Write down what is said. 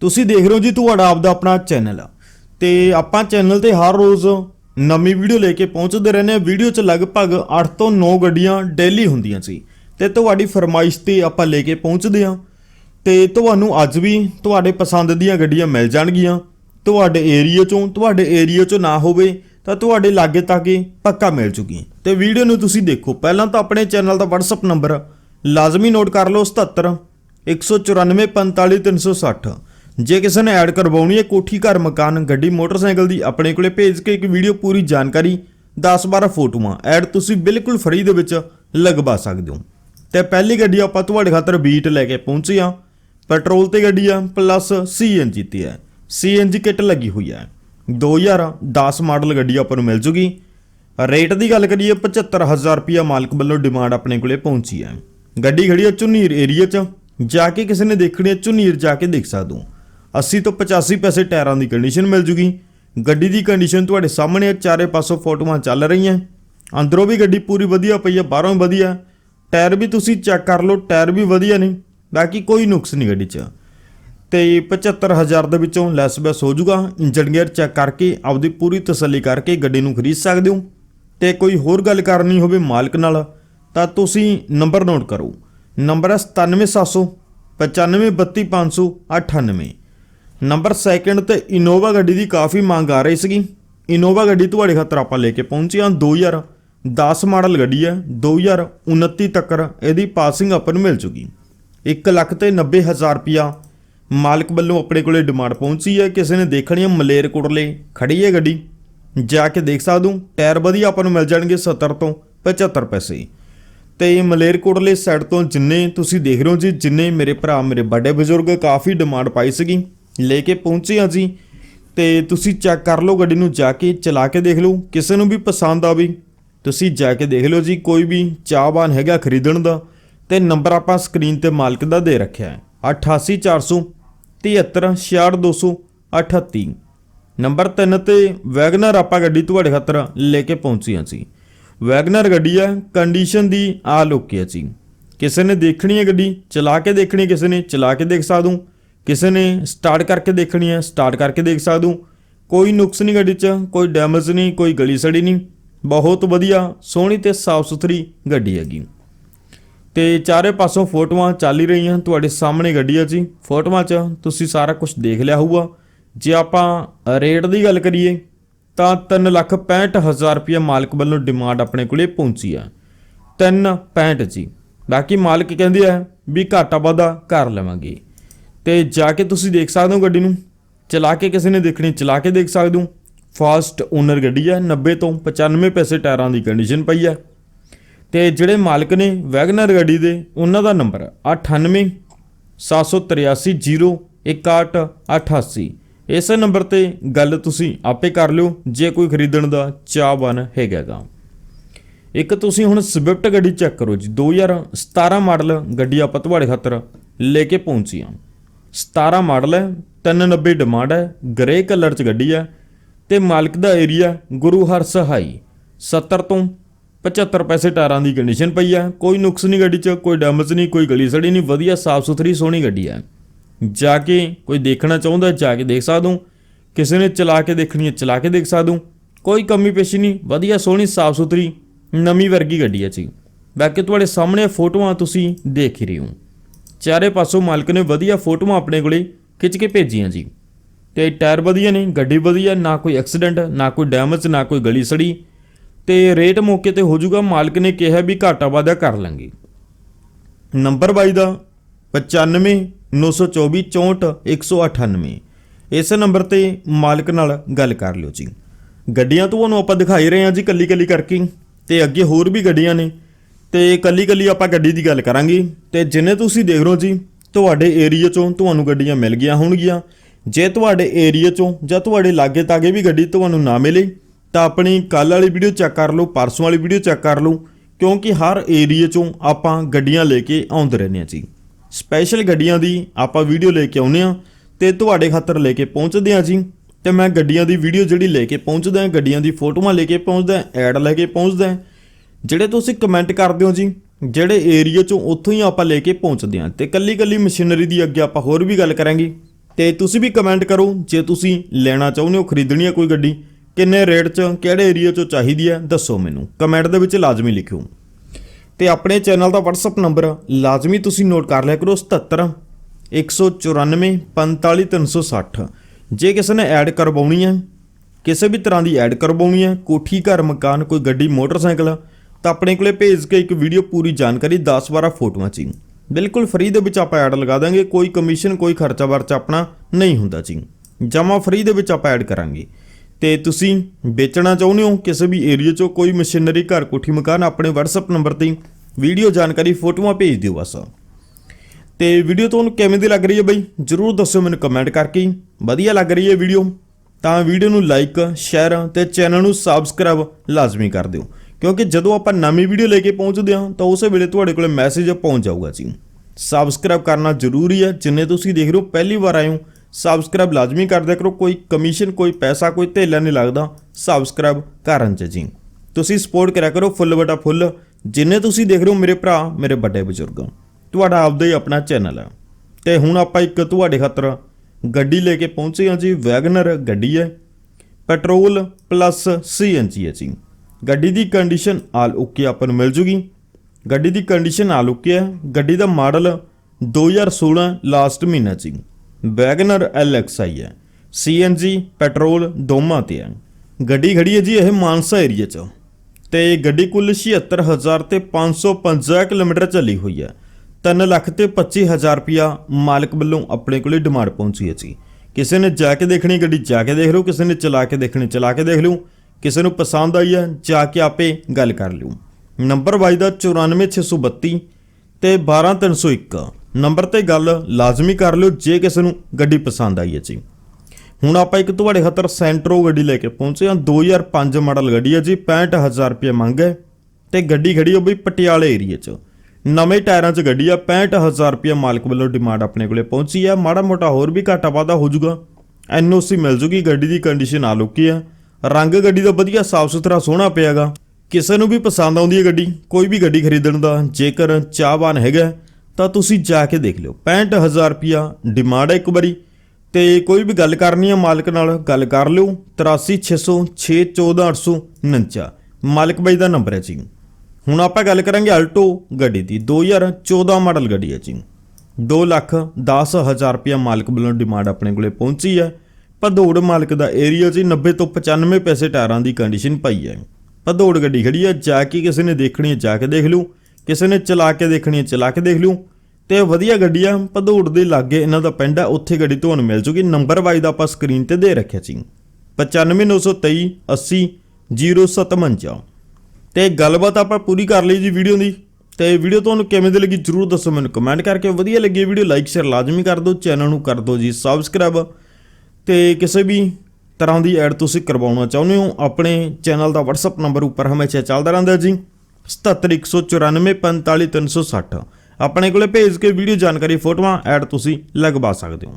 ਤੁਸੀਂ ਦੇਖ ਰਹੇ ਹੋ ਜੀ ਤੁਹਾਡਾ ਆਪਦਾ ਆਪਣਾ ਚੈਨਲ। ਤੇ ਆਪਾਂ ਚੈਨਲ ਤੇ ਹਰ ਰੋਜ਼ ਨਵੀਂ ਵੀਡੀਓ ਲੈ ਕੇ ਪਹੁੰਚਦੇ ਰਹਿੰਦੇ ਆ ਵੀਡੀਓ 'ਚ ਲਗਭਗ 8 ਤੋਂ 9 ਗੱਡੀਆਂ ਡੇਲੀ ਹੁੰਦੀਆਂ ਸੀ। ਤੇ ਤੁਹਾਡੀ ਫਰਮਾਇਸ਼ ਤੇ ਆਪਾਂ ਲੈ ਕੇ ਪਹੁੰਚਦੇ ਆ ਤੇ ਤੁਹਾਨੂੰ ਅੱਜ ਵੀ ਤੁਹਾਡੇ ਪਸੰਦ ਦੀਆਂ ਗੱਡੀਆਂ ਮਿਲ ਜਾਣਗੀਆਂ। ਤੁਹਾਡੇ ਏਰੀਆ 'ਚੋਂ, ਤੁਹਾਡੇ ਏਰੀਆ 'ਚੋਂ ਨਾ ਹੋਵੇ ਤਾਂ ਤੁਹਾਡੇ ਲਾਗੇ ਤਾਗੇ ਪੱਕਾ ਮਿਲ ਚੁੱਕੀ ਤੇ ਵੀਡੀਓ ਨੂੰ ਤੁਸੀਂ ਦੇਖੋ। ਪਹਿਲਾਂ ਤਾਂ ਆਪਣੇ ਚੈਨਲ ਦਾ WhatsApp ਨੰਬਰ ਲਾਜ਼ਮੀ ਨੋਟ ਕਰ ਲਓ 77 145360 ਜੇ ਕਿਸੇ ਨੇ ਐਡ ਕਰਵਾਉਣੀ ਹੈ ਕੋਠੀ ਘਰ ਮਕਾਨ ਗੱਡੀ ਮੋਟਰਸਾਈਕਲ ਦੀ, ਆਪਣੇ ਕੋਲੇ ਭੇਜ ਕੇ ਇੱਕ ਵੀਡੀਓ ਪੂਰੀ ਜਾਣਕਾਰੀ 10-12 ਫੋਟੋਆਂ, ਐਡ ਤੁਸੀਂ ਬਿਲਕੁਲ ਫ੍ਰੀ ਦੇ ਵਿੱਚ ਲਗਵਾ ਸਕਦੇ ਹੋ। ਤੇ ਪਹਿਲੀ ਗੱਡੀ ਆਪਾਂ ਤੁਹਾਡੇ ਖਾਤਰ ਬੀਟ ਲੈ ਕੇ ਪਹੁੰਚੇ ਆ ਪੈਟਰੋਲ ਤੇ ਗੱਡੀ ਆ, ਪਲੱਸ ਸੀਐਨਜੀ ਤੇ ਹੈ। ਸੀਐਨਜੀ ਕਿੱਟ ਲੱਗੀ ਹੋਈ ਹੈ। 2010 ਮਾਡਲ ਗੱਡੀ ਆਪਾਂ ਨੂੰ ਮਿਲ ਜੂਗੀ। ਰੇਟ ਦੀ ਗੱਲ ਕਰੀਏ 75000 ਰੁਪਿਆ ਮਾਲਕ ਵੱਲੋਂ ਡਿਮਾਂਡ ਆਪਣੇ ਕੋਲੇ ਪਹੁੰਚੀ ਹੈ। ਗੱਡੀ ਖੜੀ ਹੈ ਝੁਨੀਰ ਏਰੀਆ 'ਚ। ਜਾ ਕੇ ਕਿਸੇ ਨੇ ਦੇਖਣੀ ਹੈ ਝੁਨੀਰ ਜਾ ਕੇ ਦੇਖ ਸਕਦੇ ਹੋ। 80 ਤੋਂ 85 ਪੈਸੇ ਟਾਇਰਾਂ ਦੀ ਕੰਡੀਸ਼ਨ ਮਿਲ ਜੂਗੀ। ਗੱਡੀ ਦੀ ਕੰਡੀਸ਼ਨ ਤੁਹਾਡੇ ਸਾਹਮਣੇ ਹੈ ਚਾਰੇ ਪਾਸੋਂ ਫੋਟੋਆਂ ਚੱਲ ਰਹੀਆਂ। ਅੰਦਰੋਂ ਵੀ ਗੱਡੀ ਪੂਰੀ ਵਧੀਆ ਪਈ ਹੈ ਬਾਹਰੋਂ ਵੀ ਵਧੀਆ। ਟਾਇਰ ਵੀ ਤੁਸੀਂ ਚੈੱਕ ਕਰ ਲਓ, ਟਾਇਰ ਵੀ ਵਧੀਆ ਨੇ। ਬਾਕੀ ਕੋਈ ਨੁਕਸ ਨਹੀਂ ਗੱਡੀ 'ਚ। ਤੇ 75000 ਦੇ ਵਿੱਚੋਂ ਲੈਸ ਬੈਸ ਹੋ ਜਾਊਗਾ ਇੰਜਨ ਗੇਅਰ ਚੈੱਕ ਕਰਕੇ, ਆਪਦੀ ਪੂਰੀ ਤਸੱਲੀ ਕਰਕੇ ਗੱਡੀ ਨੂੰ ਖਰੀਦ ਸਕਦੇ ਹੋ। ਤੇ ਕੋਈ ਹੋਰ ਗੱਲ ਕਰਨੀ ਹੋਵੇ ਮਾਲਕ ਨਾਲ, ਤਾਂ ਤੁਸੀਂ ਨੰਬਰ ਨੋਟ ਕਰੋ। ਨੰਬਰ ਹੈ 97700 95325598 ਨੰਬਰ ਸੈਕਿੰਡ ਤੇ ਇਨੋਵਾ ਗੱਡੀ ਦੀ ਕਾਫੀ ਮੰਗ ਆ ਰਹੀ ਸੀਗੀ। ਇਨੋਵਾ ਗੱਡੀ ਤੁਹਾਡੇ ਖਾਤਰ ਆਪਾਂ ਲੈ ਕੇ ਪਹੁੰਚੇ ਹਾਂ। 2010 ਮਾਡਲ ਗੱਡੀ ਹੈ। 2029 ਤੱਕ ਇਹਦੀ ਪਾਸਿੰਗ ਆਪਾਂ ਨੂੰ ਮਿਲ ਚੁੱਕੀ 1 ਲੱਖ ਤੇ 90 ਹਜ਼ਾਰ ਰੁਪਿਆ ਮਾਲਕ ਵੱਲੋਂ ਆਪਣੇ ਕੋਲੇ ਡਿਮਾਂਡ ਪਹੁੰਚੀ ਹੈ। ਕਿਸੇ ਨੇ ਦੇਖਣੀ ਹੈ ਮਲੇਰਕੋਟਲੇ ਖੜੀ ਹੈ ਗੱਡੀ। ਜਾ ਕੇ ਦੇਖ ਸਕਦੇ ਟਾਇਰ ਵਧੀਆ ਆਪਾਂ ਨੂੰ ਮਿਲ ਜਾਣਗੇ 70 ਤੋਂ 75 ਪੈਸੇ। ਤੇ ਮਲੇਰਕੋਟਲੇ ਸਾਈਡ ਤੋਂ ਜਿੰਨੇ ਤੁਸੀਂ ਦੇਖ ਰਹੇ ਹੋ ਜੀ, ਜਿੰਨੇ ਮੇਰੇ ਭਰਾ, ਮੇਰੇ ਵੱਡੇ ਬਜ਼ੁਰਗ ਕਾਫੀ ਡਿਮਾਂਡ ਪਾਈ ਸੀਗੀ। ਲੈ ਕੇ ਪਹੁੰਚੇ ਹਾਂ ਜੀ। ਤੇ ਤੁਸੀਂ ਚੈੱਕ ਕਰ ਲਓ, ਗੱਡੀ ਨੂੰ ਜਾ ਕੇ ਚਲਾ ਕੇ ਦੇਖ ਲਓ। ਕਿਸੇ ਨੂੰ ਵੀ ਪਸੰਦ ਆਵੇ, ਤੁਸੀਂ ਜਾ ਕੇ ਦੇਖ ਲਓ ਜੀ। ਕੋਈ ਵੀ ਚਾਹਵਾਨ ਹੈਗਾ ਖਰੀਦਣ ਦਾ, ਤੇ ਨੰਬਰ ਆਪਾਂ ਸਕਰੀਨ ਤੇ ਮਾਲਕ ਦਾ ਦੇ ਰੱਖਿਆ ਹੈ। 88400 7366238 ਨੰਬਰ 3 ਤੇ ਵੈਗਨਰ ਆਪਾਂ ਗੱਡੀ ਤੁਹਾਡੇ ਖਾਤਰ ਲੈ ਕੇ ਪਹੁੰਚੀ ਹਾਂ ਜੀ। ਵੈਗਨਰ ਗੱਡੀ ਹੈ ਕੰਡੀਸ਼ਨ ਦੀ ਆ ਲੋਕੀ ਹੈ ਜੀ। ਕਿਸੇ ਨੇ ਦੇਖਣੀ ਹੈ ਗੱਡੀ, ਚਲਾ ਕੇ ਦੇਖਣੀ ਕਿਸੇ ਨੇ ਚਲਾ ਕੇ ਦੇਖ ਸਕਦੂ ਕਿਸੇ ਨੇ ਸਟਾਰਟ ਕਰਕੇ ਦੇਖਣੀ ਹੈ ਸਟਾਰਟ ਕਰਕੇ ਦੇਖ ਸਕਦੂ। ਕੋਈ ਨੁਕਸ ਨਹੀਂ ਗੱਡੀ 'ਚ, ਕੋਈ ਡੈਮੇਜ ਨਹੀਂ, ਕੋਈ ਗਲੀ ਸੜੀ ਨਹੀਂ। ਬਹੁਤ ਵਧੀਆ, ਸੋਹਣੀ ਤੇ ਸਾਫ਼ ਸੁਥਰੀ ਗੱਡੀ ਹੈਗੀ। ਤੇ ਚਾਰੇ ਪਾਸੋਂ ਫੋਟੋਆਂ ਚੱਲ ਹੀ ਰਹੀਆਂ ਤੁਹਾਡੇ ਸਾਹਮਣੇ ਗੱਡੀ ਆ ਜੀ ਫੋਟੋਆਂ 'ਚ ਤੁਸੀਂ ਸਾਰਾ ਕੁਝ ਦੇਖ ਲਿਆ ਹੋਊਗਾ। ਜੇ ਆਪਾਂ ਰੇਟ ਦੀ ਗੱਲ ਕਰੀਏ, ਤਾਂ 365000 ਰੁਪਏ ਮਾਲਕ ਵੱਲੋਂ ਡਿਮਾਂਡ ਆਪਣੇ ਕੋਲੇ ਪਹੁੰਚੀ ਆ। 365 ਜੀ ਬਾਕੀ ਮਾਲਕ ਕਹਿੰਦੇ ਆ ਵੀ ਘਾਟਾ ਵਾਧਾ ਕਰ ਲਵਾਂਗੇ। ਤੇ ਜਾ ਕੇ ਤੁਸੀਂ ਦੇਖ ਸਕਦੇ ਹੋ ਗੱਡੀ ਨੂੰ। ਚਲਾ ਕੇ ਕਿਸੇ ਨੇ ਦੇਖਣੀ, ਚਲਾ ਕੇ ਦੇਖ ਸਕਦੇ ਹੋ। ਫਾਸਟ ਓਨਰ ਗੱਡੀ ਹੈ 90 ਤੋਂ 95 ਪੈਸੇ ਟਾਇਰਾਂ ਦੀ ਕੰਡੀਸ਼ਨ ਪਈ ਹੈ। ਤੇ ਜਿਹੜੇ ਮਾਲਕ ਨੇ ਵੈਗਨਰ ਗੱਡੀ ਦੇ, ਉਹਨਾਂ ਦਾ ਨੰਬਰ 98 783 06188 ਇਸੇ ਨੰਬਰ ਤੇ ਗੱਲ ਤੁਸੀਂ ਆਪੇ ਕਰ ਲਿਓ, ਜੇ ਕੋਈ ਖਰੀਦਣ ਦਾ ਚਾਹਵਾਨ ਤਾਂ। ਇੱਕ ਤੁਸੀਂ ਹੁਣ ਸਵਿਫਟ ਗੱਡੀ ਚੈੱਕ ਕਰੋ ਜੀ 2017 ਮਾਡਲ ਗੱਡੀ ਆਪਾਂ ਤੁਹਾਡੇ ਖਾਤਰ ਲੈ ਕੇ ਪਹੁੰਚੀ ਹਾਂ। 17 ਮਾਡਲ ਹੈ 390 ਡਿਮਾਂਡ ਹੈ, ਗ੍ਰੇ ਕਲਰ ਚ ਗੱਡੀ ਹੈ ਤੇ ਮਾਲਕ ਦਾ ਏਰੀਆ ਗੁਰੂ ਹਰ ਸਹਾਈ 70 ਤੋਂ 75 ਪੈਸੇ ਟਾਇਰਾਂ ਦੀ ਕੰਡੀਸ਼ਨ ਪਈ ਹੈ। ਕੋਈ ਨੁਕਸ ਨਹੀਂ ਗੱਡੀ 'ਚ, ਕੋਈ ਡੈਮੇਜ ਨਹੀਂ, ਕੋਈ ਗਲੀ ਸੜੀ ਨਹੀਂ, ਵਧੀਆ ਸਾਫ਼ ਸੁਥਰੀ ਸੋਹਣੀ ਗੱਡੀ ਹੈ। ਜਾ ਕੇ ਕੋਈ ਦੇਖਣਾ ਚਾਹੁੰਦਾ ਜਾ ਕੇ ਦੇਖ ਸਕਦਾ ਹੂੰ। ਕਿਸੇ ਨੇ ਚਲਾ ਕੇ ਦੇਖਣੀ ਹੈ, ਚਲਾ ਕੇ ਦੇਖ ਸਕਦਾ ਕੋਈ ਕਮੀ ਪੇਸ਼ੀ ਨਹੀਂ, ਵਧੀਆ ਸੋਹਣੀ ਸਾਫ਼ ਸੁਥਰੀ ਨਵੀਂ ਵਰਗੀ ਗੱਡੀ ਹੈ ਜੀ। ਬਾਕੀ ਤੁਹਾਡੇ ਸਾਹਮਣੇ ਫੋਟੋਆਂ ਤੁਸੀਂ ਦੇਖ ਹੀ ਰਹੇ ਹੋ। ਚਾਰੇ ਪਾਸੋਂ ਮਾਲਕ ਨੇ ਵਧੀਆ ਫੋਟੋਆਂ ਆਪਣੇ ਕੋਲੇ ਖਿੱਚ ਕੇ ਭੇਜੀਆਂ ਜੀ। ਤੇ ਟਾਇਰ ਵਧੀਆ ਨੇ, ਗੱਡੀ ਵਧੀਆ, ਨਾ ਕੋਈ ਐਕਸੀਡੈਂਟ, ਨਾ ਕੋਈ ਡੈਮੇਜ, ਨਾ ਕੋਈ ਗਲੀ ਸੜੀ। ਤੇ ਰੇਟ ਮੌਕੇ ਤੇ ਹੋ ਜਾਊਗਾ ਮਾਲਕ ਨੇ ਕਿਹਾ ਵੀ ਘਾਟਾ ਵਾਧਾ ਕਰ ਲਾਂਗੇ। ਨੰਬਰ ਬਾਈ ਦਾ 95 924 64 198 ਇਸ ਨੰਬਰ ਤੇ ਮਾਲਕ ਨਾਲ ਗੱਲ ਕਰ ਲਿਓ ਜੀ। ਗੱਡੀਆਂ ਤੁਹਾਨੂੰ ਆਪਾਂ ਦਿਖਾਈ ਰਹੇ ਹਾਂ ਜੀ ਕੱਲੀ ਕੱਲੀ ਕਰਕੇ। ਤੇ ਅੱਗੇ ਹੋਰ ਵੀ ਗੱਡੀਆਂ ਨੇ। ਤੇ ਕੱਲੀ ਕੱਲੀ ਆਪਾਂ ਗੱਡੀ ਦੀ ਗੱਲ ਕਰਾਂਗੇ। ਤੇ ਜਿੰਨੇ ਤੁਸੀਂ ਦੇਖ ਰਹੇ ਹੋ ਜੀ, ਤੁਹਾਡੇ ਏਰੀਆ ਚੋਂ ਤੁਹਾਨੂੰ ਗੱਡੀਆਂ ਮਿਲ ਗਈਆਂ ਹੋਣਗੀਆਂ। ਜੇ ਤੁਹਾਡੇ ਏਰੀਆ ਚੋਂ ਜਾਂ ਤੁਹਾਡੇ ਲਾਗੇ ਤਾਗੇ ਵੀ ਗੱਡੀ ਤੁਹਾਨੂੰ ਨਾ ਮਿਲੇ, ਤਾਂ ਆਪਣੀ ਕੱਲ ਵਾਲੀ ਵੀਡੀਓ ਚੈੱਕ ਕਰ ਲਓ, ਪਰਸੋਂ ਵਾਲੀ ਵੀਡੀਓ ਚੈੱਕ ਕਰ ਲਓ, ਕਿਉਂਕਿ ਹਰ ਏਰੀਆ ਚੋਂ ਆਪਾਂ ਗੱਡੀਆਂ ਲੈ ਕੇ ਆਉਂਦੇ ਰਹਿੰਦੇ ਹਾਂ ਜੀ। ਸਪੈਸ਼ਲ ਗੱਡੀਆਂ ਦੀ ਆਪਾਂ ਵੀਡੀਓ ਲੈ ਕੇ ਆਉਂਦੇ ਹਾਂ ਤੇ ਤੁਹਾਡੇ ਖਾਤਰ ਲੈ ਕੇ ਪਹੁੰਚਦੇ ਹਾਂ ਜੀ। ਤੇ ਮੈਂ ਗੱਡੀਆਂ ਦੀ ਵੀਡੀਓ ਜਿਹੜੀ ਲੈ ਕੇ ਪਹੁੰਚਦਾ, ਗੱਡੀਆਂ ਦੀ ਫੋਟੋਆਂ ਲੈ ਕੇ ਪਹੁੰਚਦਾ ਐਡ ਲੈ ਕੇ ਪਹੁੰਚਦਾ ਜਿਹੜੇ ਤੁਸੀਂ ਕਮੈਂਟ ਕਰਦੇ ਹੋ ਜੀ, ਜਿਹੜੇ ਏਰੀਆ ਚੋਂ ਉੱਥੋਂ ਹੀ ਆਪਾਂ ਲੈ ਕੇ ਪਹੁੰਚਦੇ ਹਾਂ। ਤੇ ਕੱਲੀ ਕੱਲੀ ਮਸ਼ੀਨਰੀ ਦੀ ਅੱਗੇ ਆਪਾਂ ਹੋਰ ਵੀ ਗੱਲ ਕਰਾਂਗੇ। ਤੇ ਤੁਸੀਂ ਵੀ ਕਮੈਂਟ ਕਰੋ, ਜੇ ਤੁਸੀਂ ਲੈਣਾ ਚਾਹੁੰਦੇ ਹੋ, ਖਰੀਦਣੀ ਹੈ ਕੋਈ ਗੱਡੀ, ਕਿੰਨੇ ਰੇਟ 'ਚ, ਕਿਹੜੇ ਏਰੀਆ 'ਚੋਂ ਚਾਹੀਦੀ ਹੈ, ਦੱਸੋ ਮੈਨੂੰ। ਕਮੈਂਟ ਦੇ ਵਿੱਚ ਲਾਜ਼ਮੀ ਲਿਖਿਓ। ਤੇ ਆਪਣੇ ਚੈਨਲ ਦਾ WhatsApp ਨੰਬਰ ਲਾਜ਼ਮੀ ਤੁਸੀਂ ਨੋਟ ਕਰ ਲਿਆ ਕਰੋ 77 194 45360 ਜੇ ਕਿਸੇ ਨੇ ਐਡ ਕਰਵਾਉਣੀ ਹੈ, ਕਿਸੇ ਵੀ ਤਰ੍ਹਾਂ ਦੀ ਐਡ ਕਰਵਾਉਣੀ ਹੈ, ਕੋਠੀ, ਘਰ, ਮਕਾਨ, ਕੋਈ ਗੱਡੀ, ਮੋਟਰਸਾਈਕਲ ਤਾਂ ਆਪਣੇ ਕੋਲੇ ਭੇਜ ਕੇ ਇੱਕ ਵੀਡੀਓ ਪੂਰੀ ਜਾਣਕਾਰੀ 10-12 ਫੋਟੋਆਂ ਚ। ਬਿਲਕੁਲ ਫ੍ਰੀ ਦੇ ਵਿੱਚ ਆਪਾਂ ਐਡ ਲਗਾ ਦਾਂਗੇ, ਕੋਈ ਕਮਿਸ਼ਨ ਕੋਈ ਖਰਚਾ ਵਰਚਾ ਆਪਣਾ ਨਹੀਂ ਹੁੰਦਾ ਜੀ ਜਮਾ ਫ੍ਰੀ ਦੇ ਵਿੱਚ ਆਪਾਂ ਐਡ ਕਰਾਂਗੇ। ਤੇ ਤੁਸੀਂ ਵੇਚਣਾ ਚਾਹੁੰਦੇ ਹੋ ਕਿਸੇ ਵੀ ਏਰੀਆ 'ਚੋਂ, ਕੋਈ ਮਸ਼ੀਨਰੀ ਘਰ ਕੋਠੀ, ਮਕਾਨ, ਆਪਣੇ WhatsApp ਨੰਬਰ ਤੇ ਵੀਡੀਓ ਜਾਣਕਾਰੀ, ਫੋਟੋਆਂ ਭੇਜ ਦਿਓ ਬਸ। ਤੇ ਵੀਡੀਓ ਤੁਹਾਨੂੰ ਕਿਵੇਂ ਦੀ ਲੱਗ ਰਹੀ ਹੈ ਬਈ? ਜਰੂਰ ਦੱਸਿਓ ਮੈਨੂੰ ਕਮੈਂਟ ਕਰਕੇ। ਵਧੀਆ ਲੱਗ ਰਹੀ ਹੈ ਵੀਡੀਓ। ਤਾਂ ਵੀਡੀਓ ਨੂੰ ਲਾਈਕ ਸ਼ੇਅਰ ਤੇ ਚੈਨਲ ਨੂੰ ਸਬਸਕ੍ਰਾਈਬ ਲਾਜ਼ਮੀ ਕਰ ਦਿਓ। ਕਿਉਂਕਿ ਜਦੋਂ ਆਪਾਂ ਨਵੀਂ ਵੀਡੀਓ ਲੈ ਕੇ ਪਹੁੰਚਦੇ ਹਾਂ, ਤਾਂ ਉਸੇ ਵੇਲੇ ਤੁਹਾਡੇ ਕੋਲੇ ਮੈਸੇਜ ਪਹੁੰਚ ਜਾਊਗਾ ਜੀ। ਸਬਸਕ੍ਰਾਈਬ ਕਰਨਾ ਜ਼ਰੂਰੀ ਹੈ ਜਿੰਨੇ ਤੁਸੀਂ ਦੇਖ ਰਹੇ ਹੋ, ਪਹਿਲੀ ਵਾਰ ਆਏ ਹੋ ਸਬਸਕ੍ਰਾਈਬ ਲਾਜ਼ਮੀ ਕਰ ਦਿਆ ਕਰੋ। ਕੋਈ ਕਮਿਸ਼ਨ ਕੋਈ ਪੈਸਾ, ਕੋਈ ਧੇਲਾ ਨਹੀਂ ਲੱਗਦਾ। ਸਬਸਕ੍ਰਾਈਬ ਕਰਨ ਚ ਜੀ। ਤੁਸੀਂ ਸਪੋਰਟ ਕਰਿਆ ਕਰੋ, ਫੁੱਲ ਬਟਾ ਫੁੱਲ। ਜਿੰਨੇ ਤੁਸੀਂ ਦੇਖ ਰਹੇ ਹੋ, ਮੇਰੇ ਭਰਾ, ਮੇਰੇ ਵੱਡੇ ਬਜ਼ੁਰਗ, ਤੁਹਾਡਾ ਆਪਦਾ ਹੀ ਆਪਣਾ ਚੈਨਲ ਹੈ ਤੇ ਹੁਣ ਆਪਾਂ ਇੱਕ ਤੁਹਾਡੇ ਖਾਤਰ ਗੱਡੀ ਲੈ ਕੇ ਪਹੁੰਚੇ ਹਾਂ ਜੀ। ਵੈਗਨਰ ਗੱਡੀ ਹੈ। ਪੈਟਰੋਲ ਪਲੱਸ ਸੀਐਨਜੀ ਹੈ ਜੀ। ਗੱਡੀ ਦੀ ਕੰਡੀਸ਼ਨ ਆਲ ਓਕੇ ਆਪਾਂ ਨੂੰ ਮਿਲ ਜੂਗੀ। ਗੱਡੀ ਦੀ ਕੰਡੀਸ਼ਨ ਆਲ ਓਕੇ ਹੈ ਗੱਡੀ ਦਾ ਮਾਡਲ 2016 ਲਾਸਟ ਮਹੀਨਾ ਜੀ ਵੈਗਨਰ ਐਲਐਕਸਆਈ ਹੈ ਸੀਐਨਜੀ ਪੈਟਰੋਲ ਦੋਵਾਂ ਤੇ ਹੈ ਗੱਡੀ ਖੜੀ ਹੈ ਜੀ ਇਹ ਮਾਨਸਾ ਏਰੀਆ 'ਚ। ਤੇ ਗੱਡੀ ਕੁੱਲ 76000 ਤੇ 550 ਕਿਲੋਮੀਟਰ ਚੱਲੀ ਹੋਈ ਹੈ 3 ਲੱਖ ਤੇ 25000 ਰੁਪਿਆ ਮਾਲਕ ਵੱਲੋਂ ਆਪਣੇ ਕੋਲੇ ਡਿਮਾਂਡ ਪਹੁੰਚੀ ਹੈ ਜੀ। ਕਿਸੇ ਨੇ ਜਾ ਕੇ ਦੇਖਣੀ, ਗੱਡੀ ਜਾ ਕੇ ਦੇਖ ਲਓ ਕਿਸੇ ਨੇ ਚਲਾ ਕੇ ਦੇਖਣੀ, ਚਲਾ ਕੇ ਦੇਖ ਲਓ ਕਿਸੇ ਨੂੰ ਪਸੰਦ ਆਈ ਹੈ, ਜਾ ਕੇ ਆਪੇ ਗੱਲ ਕਰ ਲਿਓ। ਨੰਬਰ ਵਾਈ ਦਾ 94632 ਤੇ 12301 ਨੰਬਰ ਤੇ ਗੱਲ ਲਾਜ਼ਮੀ ਕਰ ਲਿਓ, ਜੇ ਕਿਸੇ ਨੂੰ ਗੱਡੀ ਪਸੰਦ ਆਈ ਹੈ ਜੀ। ਹੁਣ ਆਪਾਂ ਇੱਕ ਤੁਹਾਡੇ ਖਾਤਰ ਸੈਂਟਰੋ ਗੱਡੀ ਲੈ ਕੇ ਪਹੁੰਚੇ ਹਾਂ। 2005 ਮਾਡਲ ਗੱਡੀ ਹੈ ਜੀ 65000 ਰੁਪਏ ਮੰਗ ਹੈ। ਤੇ ਗੱਡੀ ਖੜੀ ਹੋ ਬਈ ਪਟਿਆਲੇ ਏਰੀਆ 'ਚ। ਨਵੇਂ ਟਾਇਰਾਂ 'ਚ ਗੱਡੀ ਆ 65000 ਰੁਪਏ ਮਾਲਕ ਵੱਲੋਂ ਡਿਮਾਂਡ ਆਪਣੇ ਕੋਲੇ ਪਹੁੰਚੀ ਆ ਮਾੜਾ ਮੋਟਾ ਹੋਰ ਵੀ ਘਾਟਾ ਵਾਧਾ ਹੋ ਜਾਊਗਾ। ਐਨਓਸੀ ਮਿਲ ਜੂਗੀ, ਗੱਡੀ ਦੀ ਕੰਡੀਸ਼ਨ ਆ ਲੁਕੀ ਆ ਰੰਗ ਗੱਡੀ ਦਾ ਵਧੀਆ ਸਾਫ਼ ਸੁਥਰਾ ਸੋਹਣਾ ਪਿਆਗਾ। ਕਿਸੇ ਨੂੰ ਵੀ ਪਸੰਦ ਆਉਂਦੀ ਹੈ ਗੱਡੀ, ਕੋਈ ਵੀ ਗੱਡੀ ਖਰੀਦਣ ਦਾ, ਜੇਕਰ ਚਾਹਵਾਨ ਹੈਗਾ, ਤਾਂ ਤੁਸੀਂ ਜਾ ਕੇ ਦੇਖ ਲਿਓ। 65000 ਰੁਪਿਆ ਡਿਮਾਂਡ ਹੈ ਇੱਕ ਵਾਰੀ। ਤੇ ਕੋਈ ਵੀ ਗੱਲ ਕਰਨੀ ਹੈ, ਮਾਲਕ ਨਾਲ ਗੱਲ ਕਰ ਲਿਓ। 8360614849 ਮਾਲਕ ਬਾਈ ਦਾ ਨੰਬਰ ਹੈ ਜੀ ਹੁਣ ਆਪਾਂ ਗੱਲ ਕਰਾਂਗੇ ਅਲਟੋ ਗੱਡੀ ਦੀ। 2014 ਮਾਡਲ ਗੱਡੀ ਹੈ ਜੀ 2 ਲੱਖ 10 ਹਜ਼ਾਰ ਰੁਪਇਆ ਮਾਲਕ ਵੱਲੋਂ ਡਿਮਾਂਡ ਆਪਣੇ ਕੋਲੇ ਪਹੁੰਚੀ ਹੈ। ਭਦੌੜ ਮਾਲਕ ਦਾ ਏਰੀਆ 'ਚ 90 ਤੋਂ 95 ਪੈਸੇ ਟਾਇਰਾਂ ਦੀ ਕੰਡੀਸ਼ਨ ਪਾਈ ਹੈ ਭਦੌੜ ਗੱਡੀ ਖੜੀ ਹੈ ਜਾ ਕੇ ਕਿਸੇ ਨੇ ਦੇਖਣੀ ਹੈ ਜਾ ਕੇ ਦੇਖ ਲਓ ਕਿਸੇ ਨੇ ਚਲਾ ਕੇ ਦੇਖਣੀ ਹੈ ਚਲਾ ਕੇ ਦੇਖ ਲਓ ਤੇ ਵਧੀਆ ਗੱਡੀ ਆ ਭਦੌੜ ਦੇ ਲਾਗੇ ਇਹਨਾਂ ਦਾ ਪਿੰਡ ਆ, ਉੱਥੇ ਗੱਡੀ ਤੁਹਾਨੂੰ ਮਿਲ ਜੂਗੀ। ਨੰਬਰ ਵਾਈਜ਼ ਆਪਾਂ ਸਕਰੀਨ ਤੇ ਦੇ ਰੱਖਿਆ ਸੀ। 95923 80 057 ਤੇ ਗੱਲਬਾਤ ਆਪਾਂ ਪੂਰੀ ਕਰ ਲਈ ਜੀ ਵੀਡੀਓ ਦੀ। ਤੇ ਵੀਡੀਓ ਤੁਹਾਨੂੰ ਕਿਵੇਂ ਦੀ ਲੱਗੀ ਜਰੂਰ ਦੱਸੋ ਮੈਨੂੰ ਕਮੈਂਟ ਕਰਕੇ। ਵਧੀਆ ਲੱਗੀ ਵੀਡੀਓ ਲਾਈਕ ਸ਼ੇਅਰ ਲਾਜ਼ਮੀ ਕਰ ਦਿਓ, ਚੈਨਲ ਨੂੰ ਕਰ ਦਿਓ ਜੀ ਸਬਸਕ੍ਰਾਈਬ ਤੇ ਕਿਸੇ ਵੀ ਤਰ੍ਹਾਂ ਦੀ ਐਡ ਤੁਸੀਂ ਕਰਵਾਉਣਾ ਚਾਹੁੰਦੇ ਹੋ, ਆਪਣੇ ਚੈਨਲ ਦਾ WhatsApp ਨੰਬਰ ਉੱਪਰ ਹਮੇਸ਼ਾ ਚੱਲਦਾ ਰਹਿੰਦਾ ਜੀ। 7714945360 ਆਪਣੇ ਕੋਲੇ ਭੇਜ ਕੇ ਵੀਡੀਓ ਜਾਣਕਾਰੀ ਫੋਟੋਆਂ ਐਡ ਤੁਸੀਂ ਲਗਵਾ ਸਕਦੇ ਹੋ।